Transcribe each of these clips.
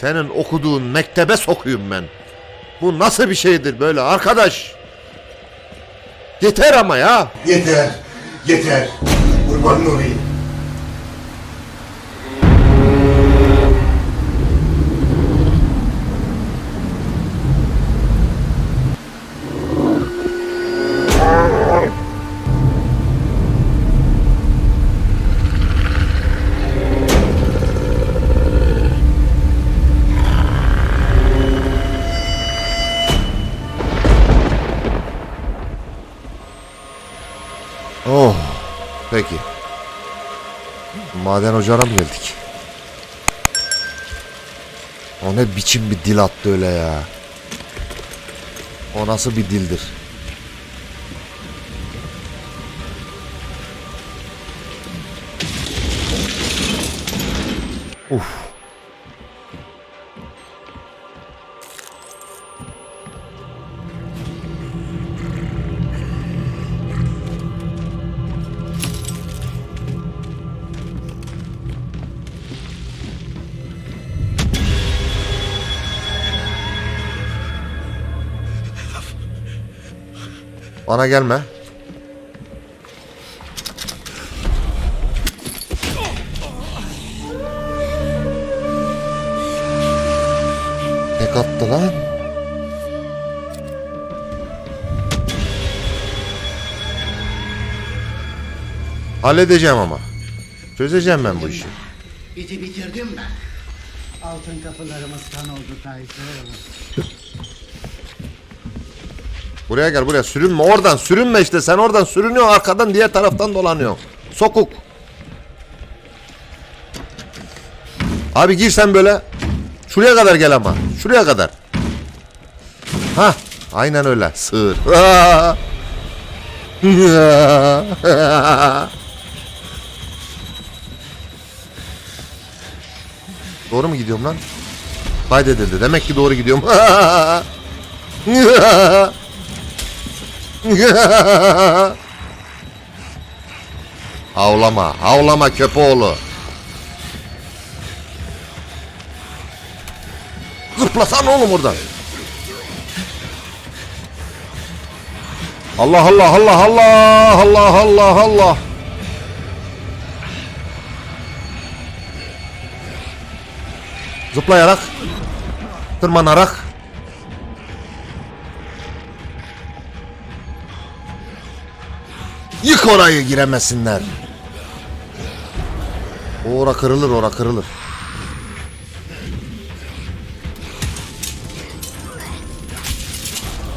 Senin okuduğun mektebe sokuyum ben. Bu nasıl bir şeydir böyle arkadaş? Yeter ama ya. Yeter, yeter. Kurbanın olayım. Oh. Peki. Maden ocağına mı geldik? O ne biçim bir dil attı öyle ya. O nasıl bir dildir? Uf. Bana gelme. Tek attı lan. Halledeceğim ama. Çözeceğim ben bu işi. Bizi bitirdim ben. Altın kapılarımız kan oldu Tayfun. Buraya gel buraya sürünme oradan sürünme işte sen oradan sürünüyorsun arkadan diğer taraftan dolanıyorsun. Sokuk. Abi gir sen böyle. Şuraya kadar gel ama. Şuraya kadar. Ha, aynen öyle. Sığır. doğru mu gidiyorum lan? Kaydedildi. Demek ki doğru gidiyorum. Havlama, havlama köpoğlu. Zıplasana oğlum oradan. Allah Allah Allah Allah Allah Allah Allah. Zıplayarak, tırmanarak. Yık orayı giremesinler. Ora kırılır, ora kırılır.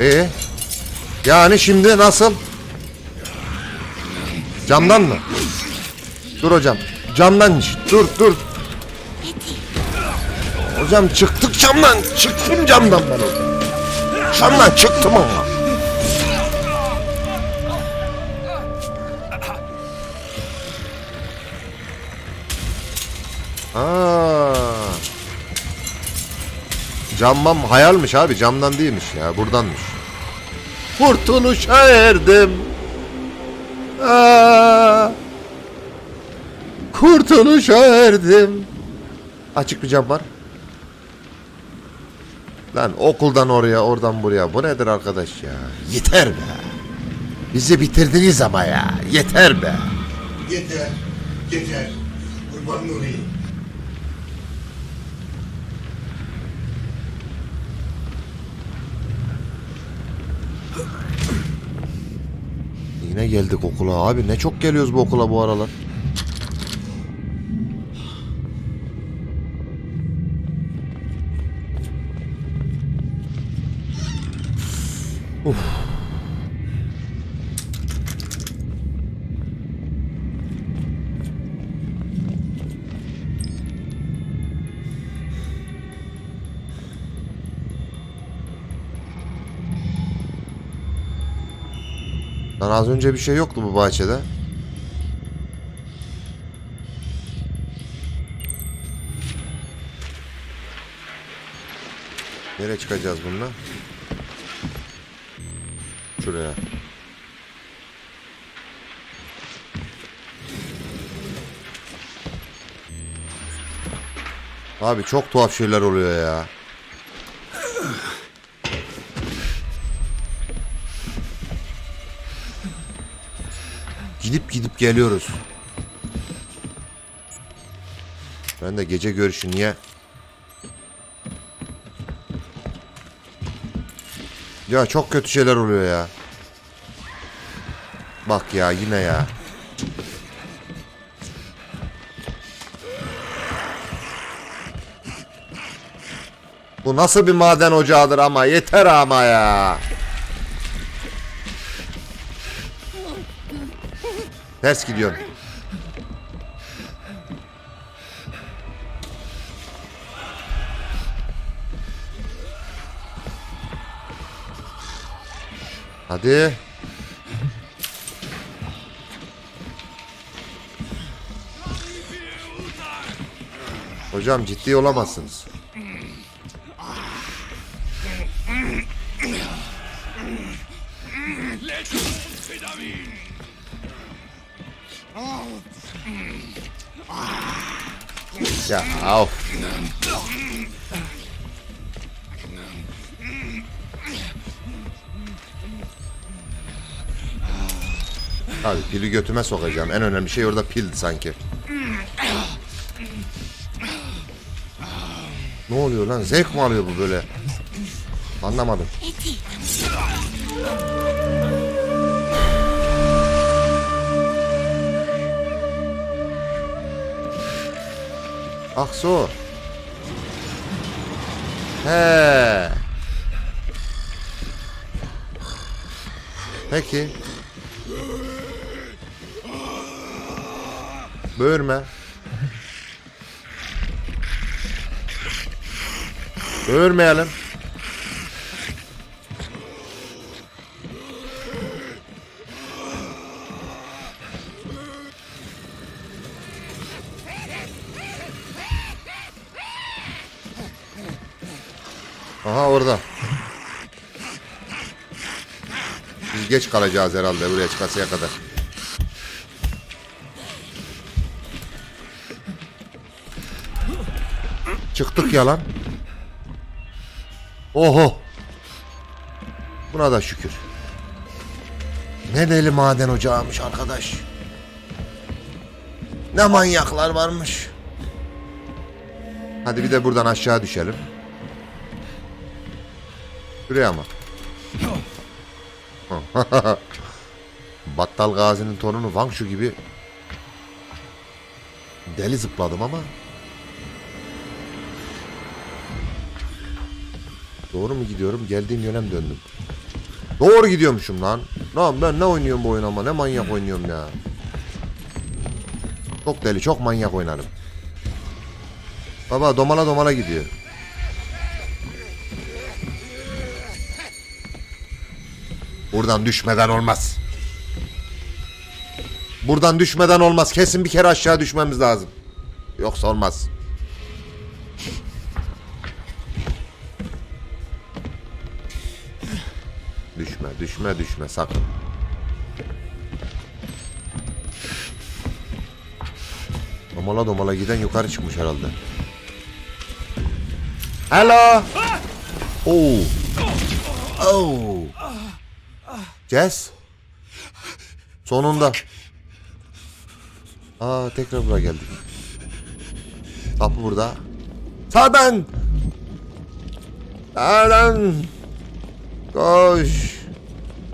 Ee? Yani şimdi nasıl? Camdan mı? Dur hocam. Camdan. Dur dur. Hocam çıktık camdan. Çıktım camdan ben. Camdan çıktım ama. Camdan hayalmiş abi camdan değilmiş ya buradanmış. Kurtuluşa erdim. Aa. Kurtuluşa erdim. Açık bir cam var. Lan okuldan oraya oradan buraya bu nedir arkadaş ya? Yeter be. Bizi bitirdiniz ama ya. Yeter be. Yeter, yeter. Kurbanın olayım. Yine geldik okula abi. Ne çok geliyoruz bu okula bu aralar. Lan az önce bir şey yoktu bu bahçede. Nereye çıkacağız bununla? Şuraya. Abi çok tuhaf şeyler oluyor ya. Gidip gidip geliyoruz. Ben de gece görüşü niye? Ya çok kötü şeyler oluyor ya. Bak ya yine ya. Bu nasıl bir maden ocağıdır ama yeter ama ya. Ters gidiyorum. Hadi. Hocam ciddi olamazsınız. Ya of. Abi pili götüme sokacağım. En önemli şey orada pildi sanki. Ne oluyor lan? Zevk mi alıyor bu böyle? Anlamadım. Aksu. He. Peki. Böğürme. Böğürmeyelim. Orada. Biz geç kalacağız herhalde buraya çıkasıya kadar. Çıktık ya lan. Oho. Buna da şükür. Ne deli maden ocağıymış arkadaş. Ne manyaklar varmış. Hadi bir de buradan aşağı düşelim. Şuraya? Battal Gazi'nin torunu Wang Shu gibi deli zıpladım ama Doğru mu gidiyorum? Geldiğim yöne döndüm? Doğru gidiyormuşum lan. Lan ben ne oynuyorum bu oyun ama ne manyak oynuyorum ya. Çok deli, çok manyak oynarım. Baba domala domala gidiyor. Buradan düşmeden olmaz. Buradan düşmeden olmaz. Kesin bir kere aşağı düşmemiz lazım. Yoksa olmaz. Düşme, düşme, düşme sakın. Domala domala giden yukarı çıkmış herhalde. Hello. Oh. Oh. Jess. Sonunda. Aa tekrar buraya geldik. Kapı burada. Sağdan. Sağdan. Koş.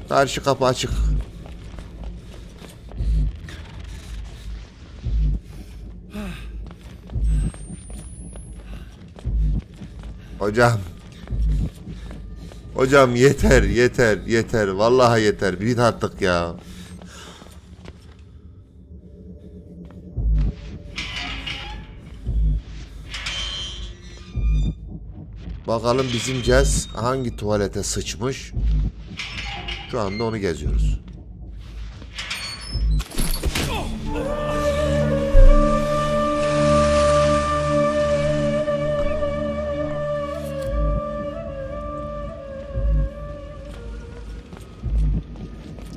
Karşı kapı açık. Hocam. Hocam yeter yeter yeter. Vallahi yeter. Bit artık ya. Bakalım bizim Jazz hangi tuvalete sıçmış. Şu anda onu geziyoruz.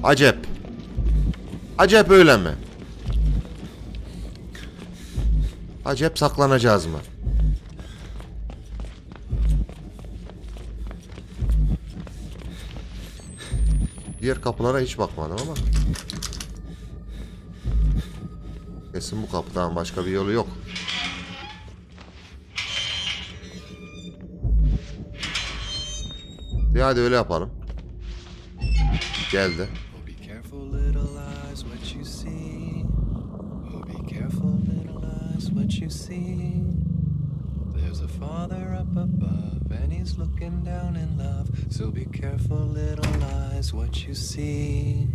Acep. Acep öyle mi? Acep saklanacağız mı? Diğer kapılara hiç bakmadım ama. Kesin bu kapıdan başka bir yolu yok. Ya hadi öyle yapalım. Geldi. Looking down in love. So be careful, little eyes, what you see.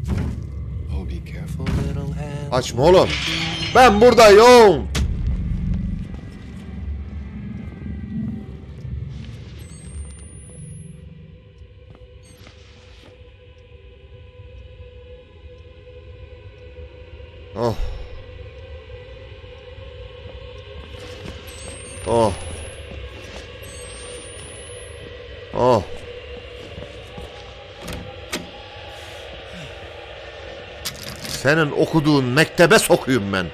Oh, be careful, little hands. Açma oğlum. Ben buradayım. Senin okuduğun mektebe sokuyum ben.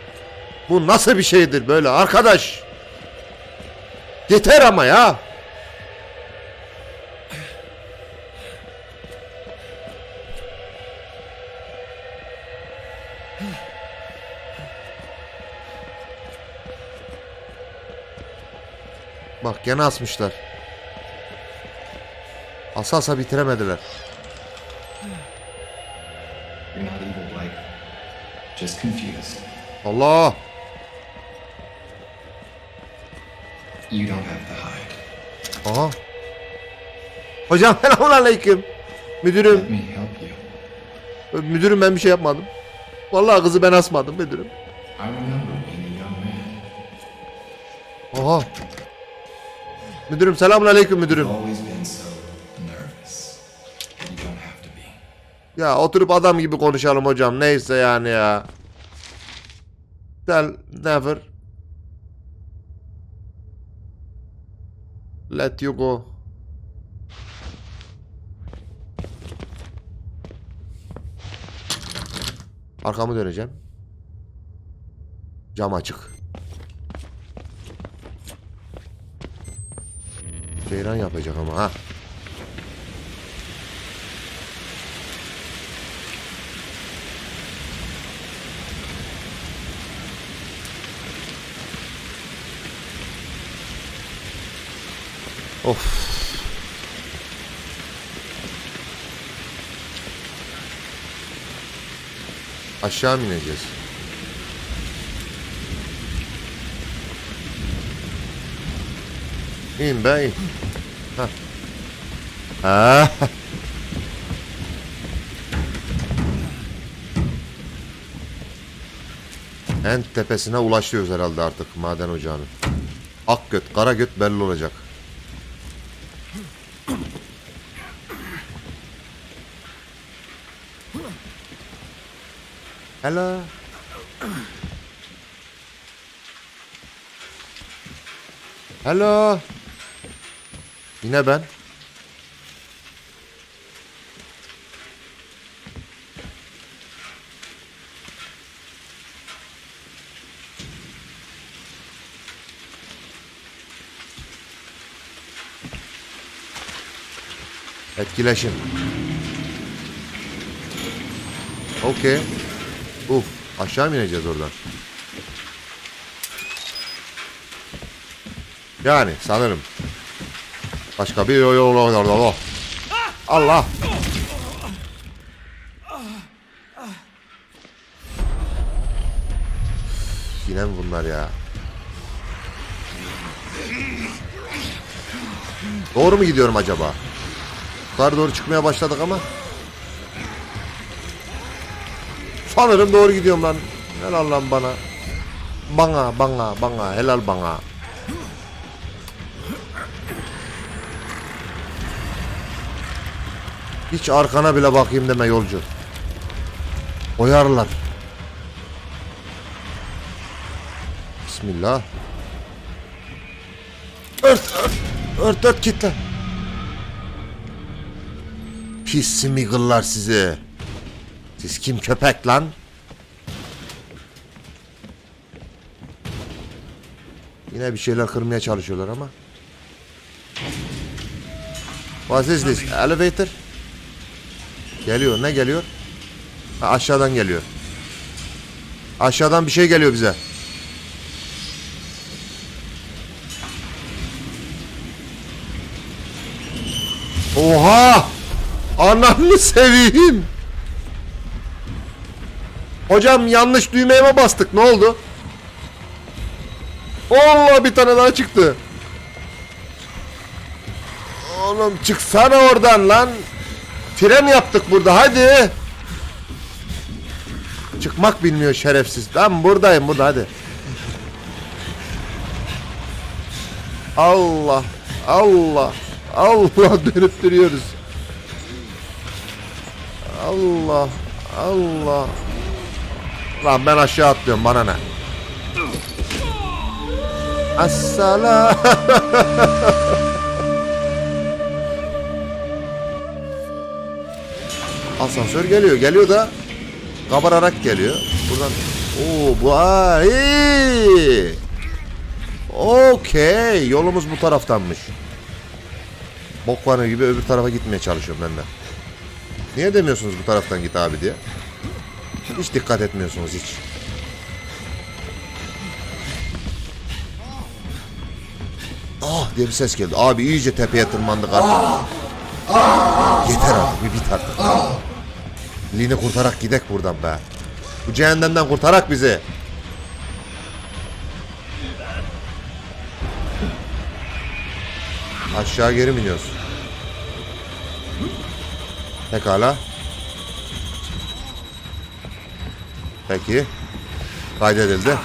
Bu nasıl bir şeydir böyle arkadaş? Yeter ama ya. Bak gene asmışlar. Asa asa bitiremediler. Just confused. Allah! You don't have to hide. Aha. Hocam selamünaleyküm. Müdürüm, Let me help you. müdürüm ben bir şey yapmadım. Vallahi kızı ben asmadım müdürüm. I remember being a young man. Aha. Müdürüm selamünaleyküm müdürüm. Always been Ya oturup adam gibi konuşalım hocam. Neyse yani ya. Tell never let you go. Arkamı döneceğim. Cam açık. Ceyran yapacak ama ha. Of. Aşağı mı ineceğiz? İn be in. Ha. Ha. En tepesine ulaşıyoruz herhalde artık maden ocağının. Ak göt, kara göt belli olacak. Hello. Hello. Yine ben. Etkileşim. Okey. Uf. Aşağı mı ineceğiz oradan? Yani sanırım. Başka bir yol yol orada o. Allah. Yine mi bunlar ya? Doğru mu gidiyorum acaba? Yukarı doğru çıkmaya başladık ama. Sanırım doğru gidiyorum lan. Helal lan bana. Bana bana bana helal bana. Hiç arkana bile bakayım deme yolcu. Oyarlar. Bismillah. Ört ört. Ört ört kitle. Pis simigıllar sizi. Siz kim köpek lan? Yine bir şeyler kırmaya çalışıyorlar ama. What is this? Elevator? Geliyor. Ne geliyor? Ha, aşağıdan geliyor. Aşağıdan bir şey geliyor bize. Oha! Ananı seveyim. Hocam yanlış düğmeye mi bastık? Ne oldu? Allah bir tane daha çıktı. Oğlum çıksana oradan lan. Tren yaptık burada hadi. Çıkmak bilmiyor şerefsiz. Ben buradayım burada hadi. Allah Allah Allah dönüp duruyoruz. Allah Allah. Lan ben aşağı atlıyorum bana ne? Assalam. Asansör geliyor. Geliyor da kabararak geliyor. Buradan Oo bu ay. Okey. Yolumuz bu taraftanmış. Bok vanı gibi öbür tarafa gitmeye çalışıyorum ben de. Niye demiyorsunuz bu taraftan git abi diye? Hiç dikkat etmiyorsunuz hiç. Ah diye bir ses geldi. Abi iyice tepeye tırmandık artık. Yeter abi bir bit artık. Lini kurtarak gidek buradan be. Bu cehennemden kurtarak bizi. Aşağı geri mi iniyoruz? Pekala. Peki. Kaydedildi.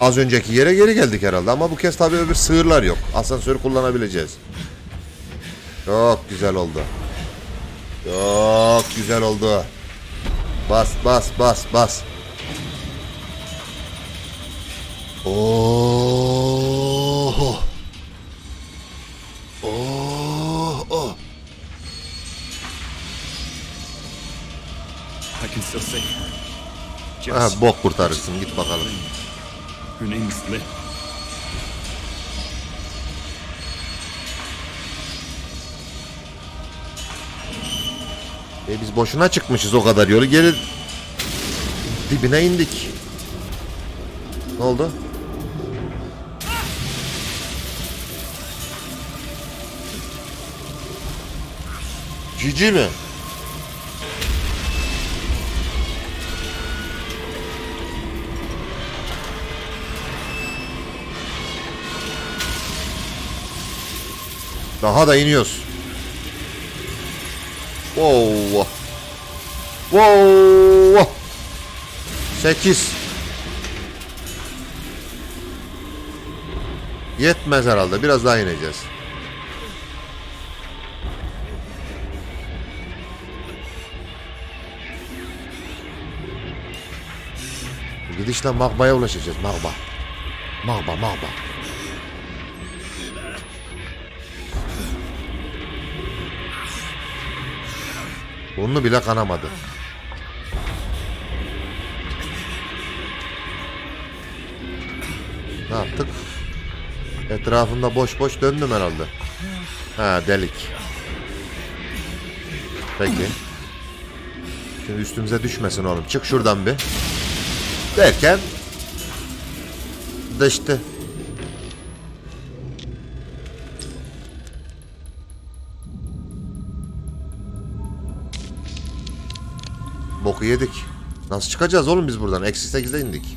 Az önceki yere geri geldik herhalde ama bu kez tabii öbür sığırlar yok. Asansörü kullanabileceğiz. Çok güzel oldu. Çok güzel oldu. Bas bas bas bas. Oh. Ha, bok kurtarırsın git bakalım. E biz boşuna çıkmışız o kadar yolu geri dibine indik. Ne oldu? Cici mi? Daha da iniyoruz. Wow. Wow. 8. Yetmez herhalde. Biraz daha ineceğiz. Gidişle Magba'ya ulaşacağız. Magba. Magba, Magba. Burnu bile kanamadı. Ne yaptık? Etrafında boş boş döndüm herhalde. Ha delik. Peki. Şimdi üstümüze düşmesin oğlum. Çık şuradan bir. Derken düştü. Boku yedik. Nasıl çıkacağız oğlum biz buradan? Eksi 8'de indik.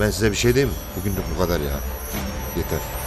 Ben size bir şey diyeyim mi? Bugünlük bu kadar ya. Yeter.